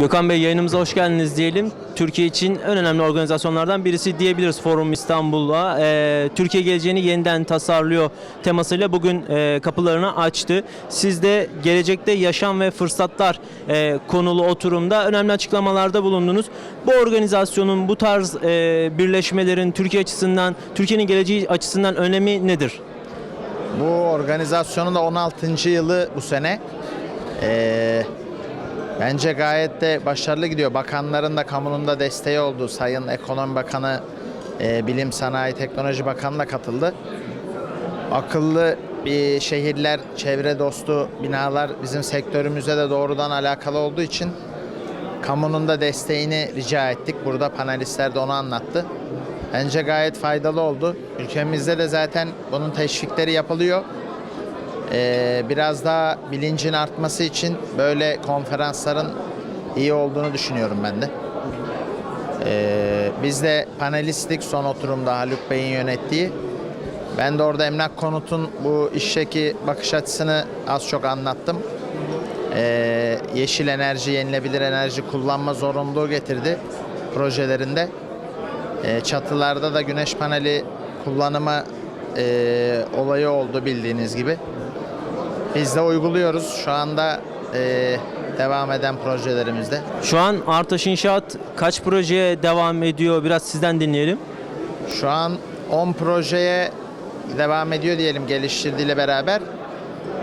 Gökhan Bey yayınımıza hoş geldiniz diyelim. Türkiye için en önemli organizasyonlardan birisi diyebiliriz Forum İstanbul'a. Ee, Türkiye geleceğini yeniden tasarlıyor temasıyla bugün e, kapılarını açtı. Siz de gelecekte yaşam ve fırsatlar e, konulu oturumda önemli açıklamalarda bulundunuz. Bu organizasyonun bu tarz e, birleşmelerin Türkiye açısından, Türkiye'nin geleceği açısından önemi nedir? Bu organizasyonun da 16. yılı bu sene. Ee, bence gayet de başarılı gidiyor. Bakanların da kamunun da desteği oldu. Sayın Ekonomi Bakanı, e, Bilim Sanayi Teknoloji Bakanı da katıldı. Akıllı bir şehirler, çevre dostu binalar bizim sektörümüze de doğrudan alakalı olduğu için kamunun da desteğini rica ettik. Burada panelistler de onu anlattı. Bence gayet faydalı oldu. Ülkemizde de zaten bunun teşvikleri yapılıyor. Ee, biraz daha bilincin artması için böyle konferansların iyi olduğunu düşünüyorum ben de. Ee, biz de panelistlik son oturumda Haluk Bey'in yönettiği. Ben de orada Emlak Konut'un bu işteki bakış açısını az çok anlattım. Ee, yeşil enerji, yenilebilir enerji kullanma zorunluluğu getirdi projelerinde. Ee, çatılarda da güneş paneli kullanımı e, olayı oldu bildiğiniz gibi. Biz de uyguluyoruz şu anda e, devam eden projelerimizde. Şu an Artaş İnşaat kaç projeye devam ediyor? Biraz sizden dinleyelim. Şu an 10 projeye devam ediyor diyelim geliştirdiğiyle beraber.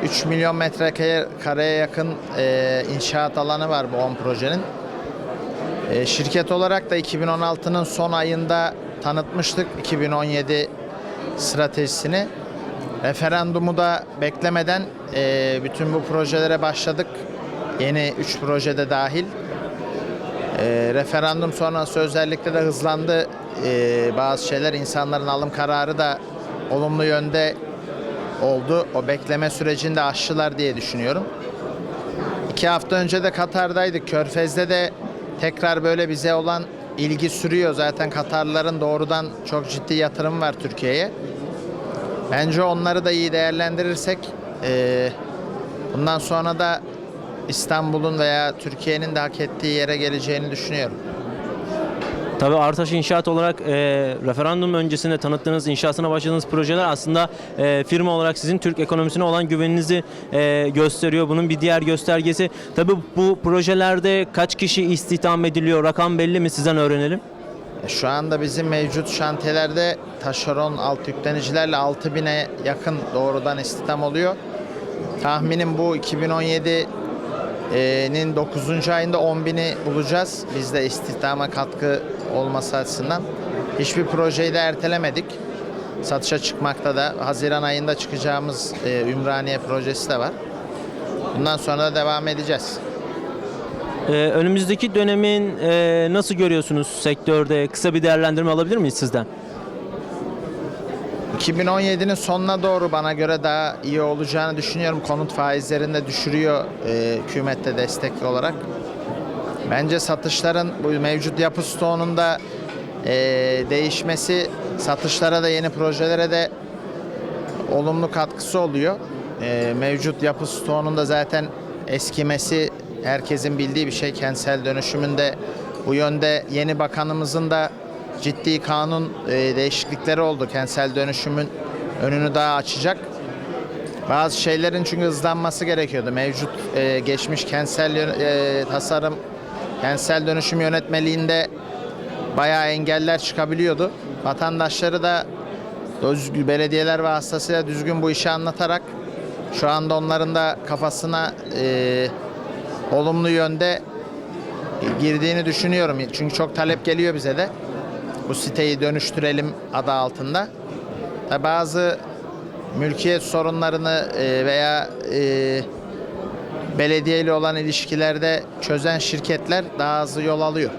3 milyon metrekareye yakın e, inşaat alanı var bu 10 projenin. E, şirket olarak da 2016'nın son ayında tanıtmıştık 2017 stratejisini. Referandumu da beklemeden e, bütün bu projelere başladık. Yeni 3 projede dahil. E, referandum sonrası özellikle de hızlandı e, bazı şeyler. insanların alım kararı da olumlu yönde oldu. O bekleme sürecini de aştılar diye düşünüyorum. İki hafta önce de Katar'daydık. Körfez'de de tekrar böyle bize olan ilgi sürüyor. Zaten Katarlıların doğrudan çok ciddi yatırım var Türkiye'ye. Bence onları da iyi değerlendirirsek e, bundan sonra da İstanbul'un veya Türkiye'nin de hak ettiği yere geleceğini düşünüyorum. Tabii Artaş İnşaat olarak e, referandum öncesinde tanıttığınız, inşasına başladığınız projeler aslında e, firma olarak sizin Türk ekonomisine olan güveninizi e, gösteriyor. Bunun bir diğer göstergesi. Tabii bu projelerde kaç kişi istihdam ediliyor? Rakam belli mi? Sizden öğrenelim. Şu anda bizim mevcut şantiyelerde taşeron alt yüklenicilerle 6000'e yakın doğrudan istihdam oluyor. Tahminim bu 2017'nin 9. ayında 10.000'i bulacağız. Biz de istihdama katkı olması açısından. Hiçbir projeyi de ertelemedik. Satışa çıkmakta da Haziran ayında çıkacağımız e, Ümraniye projesi de var. Bundan sonra da devam edeceğiz. E, önümüzdeki dönemin e, nasıl görüyorsunuz sektörde? Kısa bir değerlendirme alabilir miyiz sizden? 2017'nin sonuna doğru bana göre daha iyi olacağını düşünüyorum. Konut faizlerini de düşürüyor e, hükümette destekli olarak. Bence satışların bu mevcut yapı stoğunun da e, değişmesi satışlara da yeni projelere de olumlu katkısı oluyor. E, mevcut yapı stoğunun da zaten eskimesi herkesin bildiği bir şey. Kentsel dönüşümünde bu yönde yeni bakanımızın da ciddi kanun e, değişiklikleri oldu. Kentsel dönüşümün önünü daha açacak. Bazı şeylerin çünkü hızlanması gerekiyordu. Mevcut e, geçmiş kentsel e, tasarım, kentsel dönüşüm yönetmeliğinde bayağı engeller çıkabiliyordu. Vatandaşları da düzgün, belediyeler vasıtasıyla düzgün bu işi anlatarak şu anda onların da kafasına e, olumlu yönde girdiğini düşünüyorum. Çünkü çok talep geliyor bize de. Bu siteyi dönüştürelim adı altında. Bazı mülkiyet sorunlarını e, veya e, belediye ile olan ilişkilerde çözen şirketler daha hızlı yol alıyor.